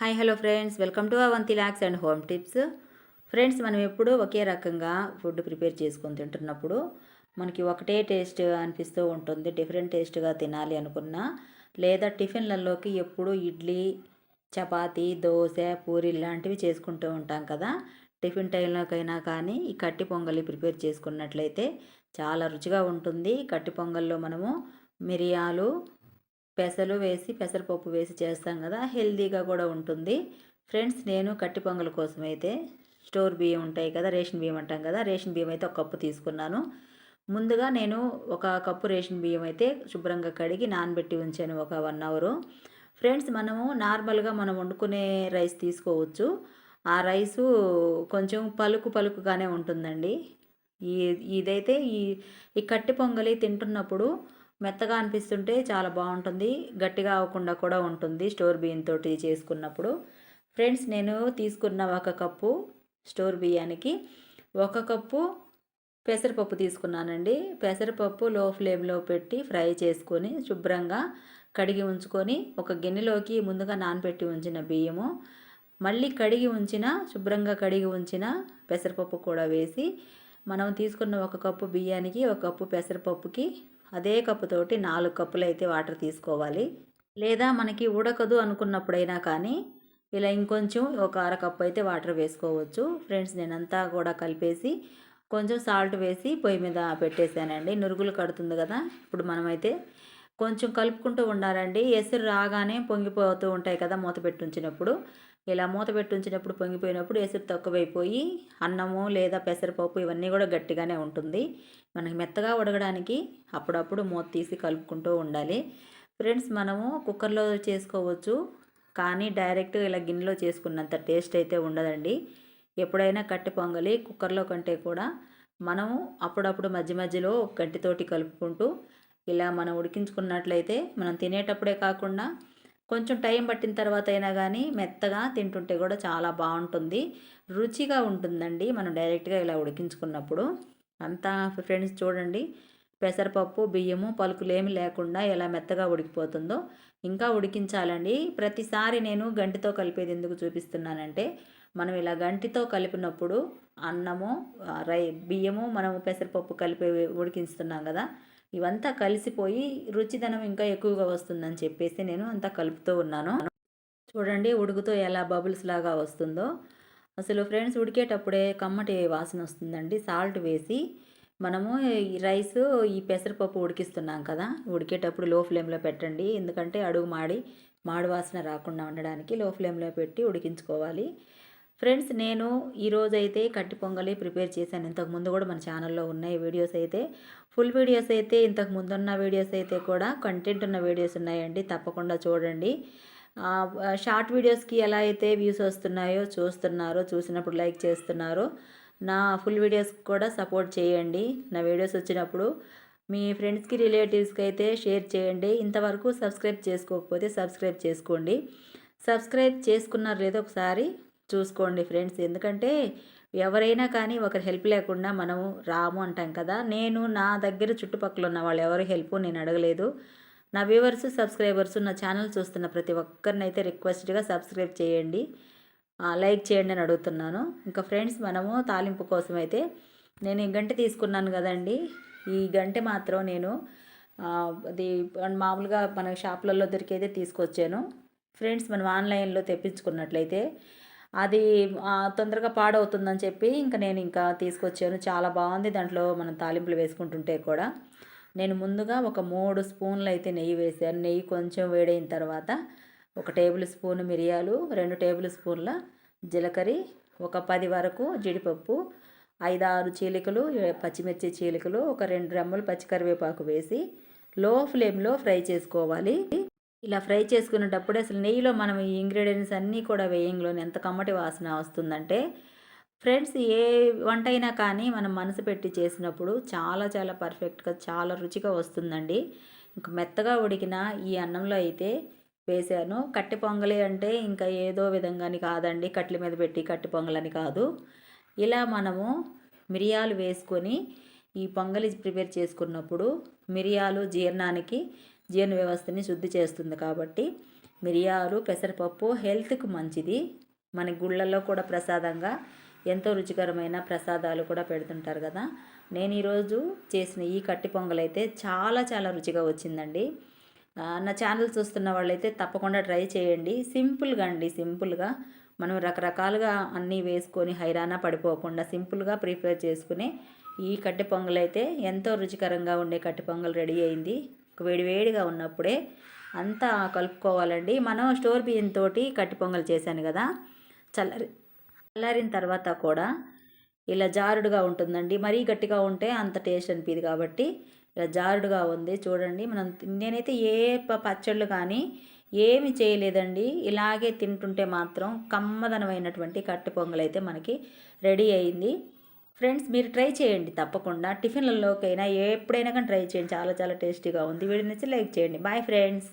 Hi hello friends. Welcome to Avanti lakhs and home tips. Friends మనం ఎప్పుడూ ఒకే రకంగా food prepare చేసుకొని తింటున్నప్పుడు మనకి ఒకటే టేస్ట్ అనిపిస్తూ ఉంటుంది. డిఫరెంట్ టేస్ట్గా తినాలి అనుకున్నా లేదా టిఫిన్లలోకి ఎప్పుడూ ఇడ్లీ చపాతి దోశ పూరి లాంటివి చేసుకుంటూ ఉంటాం కదా. టిఫిన్ టైంలోకైనా కానీ ఈ కట్టి పొంగలి ప్రిపేర్ చేసుకున్నట్లయితే చాలా రుచిగా ఉంటుంది. కట్టి పొంగల్లో మనము మిరియాలు పెసలు వేసి పెసరపప్పు వేసి చేస్తాం కదా హెల్దీగా కూడా ఉంటుంది. ఫ్రెండ్స్ నేను కట్టి పొంగల్ కోసం అయితే స్టోర్ బియ్యం ఉంటాయి కదా రేషన్ బియ్యం అంటాం కదా రేషన్ బియ్యం అయితే ఒక కప్పు తీసుకున్నాను. ముందుగా నేను ఒక కప్పు రేషన్ బియ్యం అయితే శుభ్రంగా కడిగి నానబెట్టి ఉంచాను ఒక వన్ అవరు. ఫ్రెండ్స్ మనము నార్మల్గా మనం వండుకునే రైస్ తీసుకోవచ్చు. ఆ రైసు కొంచెం పలుకు పలుకుగానే ఉంటుందండి. ఈ ఇదైతే ఈ ఈ కట్టి పొంగలి తింటున్నప్పుడు మెత్తగా అనిపిస్తుంటే చాలా బాగుంటుంది. గట్టిగా అవ్వకుండా కూడా ఉంటుంది స్టోర్ బియ్యం తోటి చేసుకున్నప్పుడు. ఫ్రెండ్స్ నేను తీసుకున్న ఒక కప్పు స్టోర్ బియ్యానికి ఒక కప్పు పెసరపప్పు తీసుకున్నానండి. పెసరపప్పు లో ఫ్లేమ్లో పెట్టి ఫ్రై చేసుకొని శుభ్రంగా కడిగి ఉంచుకొని ఒక గిన్నెలోకి ముందుగా నానబెట్టి ఉంచిన బియ్యము మళ్ళీ కడిగి ఉంచిన శుభ్రంగా కడిగి ఉంచిన పెసరపప్పు కూడా వేసి మనం తీసుకున్న ఒక కప్పు బియ్యానికి ఒక కప్పు పెసరపప్పుకి అదే కప్పుతోటి నాలుగు కప్పులు అయితే వాటర్ తీసుకోవాలి. లేదా మనకి ఉడకదు అనుకున్నప్పుడైనా కానీ ఇలా ఇంకొంచెం ఒక అర కప్పు అయితే వాటర్ వేసుకోవచ్చు. ఫ్రెండ్స్ నేనంతా కూడా కలిపేసి కొంచెం సాల్ట్ వేసి పొయ్యి మీద పెట్టేశానండి. నురుగులు కడుతుంది కదా ఇప్పుడు మనమైతే కొంచెం కలుపుకుంటూ ఉండాలండి. ఎసురు రాగానే పొంగిపోతూ ఉంటాయి కదా మూత పెట్టి ఉంచినప్పుడు. ఇలా మూత పెట్టి ఉంచినప్పుడు పొంగిపోయినప్పుడు ఎసురు తక్కువైపోయి అన్నము లేదా పెసరపప్పు ఇవన్నీ కూడా గట్టిగానే ఉంటుంది. మనకి మెత్తగా ఉడకడానికి అప్పుడప్పుడు మూత తీసి కలుపుకుంటూ ఉండాలి. ఫ్రెండ్స్ మనము కుక్కర్లో చేసుకోవచ్చు కానీ డైరెక్ట్ ఇలా గిన్నెలో చేసుకున్నంత టేస్ట్ అయితే ఉండదండి. ఎప్పుడైనా కట్టి పొంగలి కుక్కర్లో కంటే కూడా. మనము అప్పుడప్పుడు మధ్య మధ్యలో గంటితోటి కలుపుకుంటూ ఇలా మనం ఉడికించుకున్నట్లయితే మనం తినేటప్పుడే కాకుండా కొంచెం టైం పట్టిన తర్వాత అయినా కానీ మెత్తగా తింటుంటే కూడా చాలా బాగుంటుంది. రుచిగా ఉంటుందండి మనం డైరెక్ట్గా ఇలా ఉడికించుకున్నప్పుడు. అంతా ఫ్రెండ్స్ చూడండి పెసరపప్పు బియ్యము పలుకులేమి లేకుండా ఎలా మెత్తగా ఉడికిపోతుందో. ఇంకా ఉడికించాలండి. ప్రతిసారి నేను గంటితో కలిపేది ఎందుకు చూపిస్తున్నానంటే మనం ఇలా గంటితో కలిపినప్పుడు అన్నము రై బియ్యము మనము పెసరపప్పు కలిపి ఉడికిస్తున్నాం కదా ఇవంతా కలిసిపోయి రుచిదనం ఇంకా ఎక్కువగా వస్తుందని చెప్పేసి నేను అంతా కలుపుతూ ఉన్నాను. చూడండి ఉడుకుతో ఎలా బబుల్స్ లాగా వస్తుందో. అసలు ఫ్రెండ్స్ ఉడికేటప్పుడే కమ్మటి వాసన వస్తుందండి. సాల్ట్ వేసి మనము రైస్ ఈ పెసరపప్పు ఉడికిస్తున్నాం కదా. ఉడికేటప్పుడు లో ఫ్లేమ్లో పెట్టండి. ఎందుకంటే అడుగు మాడి మాడు వాసన రాకుండా ఉండడానికి లో ఫ్లేమ్లో పెట్టి ఉడికించుకోవాలి. ఫ్రెండ్స్ నేను ఈరోజైతే కట్టి పొంగలి ప్రిపేర్ చేశాను. ఇంతకు ముందు కూడా మన ఛానల్లో ఉన్నాయి వీడియోస్ అయితే. ఫుల్ వీడియోస్ అయితే ఇంతకు ముందున్న వీడియోస్ అయితే కూడా కంటెంట్ ఉన్న వీడియోస్ ఉన్నాయండి. తప్పకుండా చూడండి. షార్ట్ వీడియోస్కి ఎలా అయితే వ్యూస్ వస్తున్నాయో చూస్తున్నారో. చూసినప్పుడు లైక్ చేస్తున్నారో. నా ఫుల్ వీడియోస్ కూడా సపోర్ట్ చేయండి. నా వీడియోస్ వచ్చినప్పుడు మీ ఫ్రెండ్స్కి రిలేటివ్స్కి అయితే షేర్ చేయండి. ఇంతవరకు సబ్స్క్రైబ్ చేసుకోకపోతే సబ్స్క్రైబ్ చేసుకోండి. సబ్స్క్రైబ్ చేసుకున్నారు లేదో ఒకసారి చూసుకోండి ఫ్రెండ్స్. ఎందుకంటే ఎవరైనా కానీ ఒకరి హెల్ప్ లేకుండా మనము రాము అంటాం కదా. నేను నా దగ్గర చుట్టుపక్కల ఉన్న వాళ్ళు ఎవరి హెల్ప్ నేను అడగలేదు. నా వ్యూవర్స్ సబ్స్క్రైబర్స్ నా ఛానల్ చూస్తున్న ప్రతి ఒక్కరినైతే రిక్వెస్ట్గా సబ్స్క్రైబ్ చేయండి. లైక్ చేయండి అని అడుగుతున్నాను. ఇంకా ఫ్రెండ్స్ మనము తాలింపు కోసం అయితే నేను ఈ గంట తీసుకున్నాను కదండి. ఈ గంట మాత్రం నేను అది మామూలుగా మన షాపులలో దొరికేదే తీసుకొచ్చాను. ఫ్రెండ్స్ మనం ఆన్లైన్లో తెప్పించుకున్నట్లయితే అది తొందరగా పాడవుతుందని చెప్పి ఇంకా నేను ఇంకా తీసుకొచ్చాను. చాలా బాగుంది దాంట్లో మనం తాలింపులు వేసుకుంటుంటే కూడా. నేను ముందుగా ఒక మూడు స్పూన్లు అయితే నెయ్యి వేసాను. నెయ్యి కొంచెం వేడైన తర్వాత ఒక టేబుల్ స్పూన్ మిరియాలు రెండు టేబుల్ స్పూన్ల జీలకర్ర ఒక పది వరకు జీడిపప్పు ఐదు ఆరు చీలికలు పచ్చిమిర్చి చీలికలు ఒక రెండు రెమ్మలు పచ్చికరివేపాకు వేసి లో ఫ్లేమ్లో ఫ్రై చేసుకోవాలి. ఇలా ఫ్రై చేసుకునేటప్పుడు అసలు నెయ్యిలో మనం ఈ ఇంగ్రీడియంట్స్ అన్నీ కూడా వేయంలోనే ఎంత కమ్మటి వాసన వస్తుందంటే ఫ్రెండ్స్ ఏ వంట అయినా కానీ మనం మనసు పెట్టి చేసినప్పుడు చాలా చాలా పర్ఫెక్ట్గా చాలా రుచిగా వస్తుందండి. ఇంకా మెత్తగా ఉడికిన ఈ అన్నంలో అయితే వేసాను. కట్టె పొంగలి అంటే ఇంకా ఏదో విధంగాని కాదండి. కట్టెల మీద పెట్టి కట్టి పొంగలని కాదు. ఇలా మనము మిరియాలు వేసుకొని ఈ పొంగలి ప్రిపేర్ చేసుకున్నప్పుడు మిరియాలు జీర్ణానికి జీర్ణ వ్యవస్థని శుద్ధి చేస్తుంది కాబట్టి మిరియాలు పెసరపప్పు హెల్త్కి మంచిది. మన గుళ్ళల్లో కూడా ప్రసాదంగా ఎంతో రుచికరమైన ప్రసాదాలు కూడా పెడుతుంటారు కదా. నేను ఈరోజు చేసిన ఈ కట్టి పొంగల్ అయితే చాలా చాలా రుచిగా వచ్చిందండి. నా ఛానల్ చూస్తున్న వాళ్ళైతే తప్పకుండా ట్రై చేయండి. సింపుల్గా అండి సింపుల్గా. మనం రకరకాలుగా అన్నీ వేసుకొని హైరానా పడిపోకుండా సింపుల్గా ప్రిపేర్ చేసుకుని ఈ కట్టి పొంగల్ అయితే ఎంతో రుచికరంగా ఉండే కట్టి పొంగల్ రెడీ అయింది. వేడివేడిగా ఉన్నప్పుడే అంతా కలుపుకోవాలండి. మనం స్టోర్ బియ్యంతో కట్టి పొంగల్ చేశాను కదా. చల్లారి చల్లారిన తర్వాత కూడా ఇలా జారుడుగా ఉంటుందండి. మరీ గట్టిగా ఉంటే అంత టేస్ట్ అనిపిది కాబట్టి ఇలా జారుడుగా ఉంది. చూడండి మనం నేనైతే ఏ ప- పచ్చళ్ళు కానీ ఏమి చేయలేదండి. ఇలాగే తింటుంటే మాత్రం కమ్మదనమైనటువంటి కట్టి పొంగల్ అయితే మనకి రెడీ అయింది. ఫ్రెండ్స్ మీరు ట్రై చేయండి తప్పకుండా. టిఫిన్లలోకైనా ఎప్పుడైనా కానీ ట్రై చేయండి. చాలా చాలా టేస్టీగా ఉంది. వీడియో నచ్చి లైక్ చేయండి. Bye friends.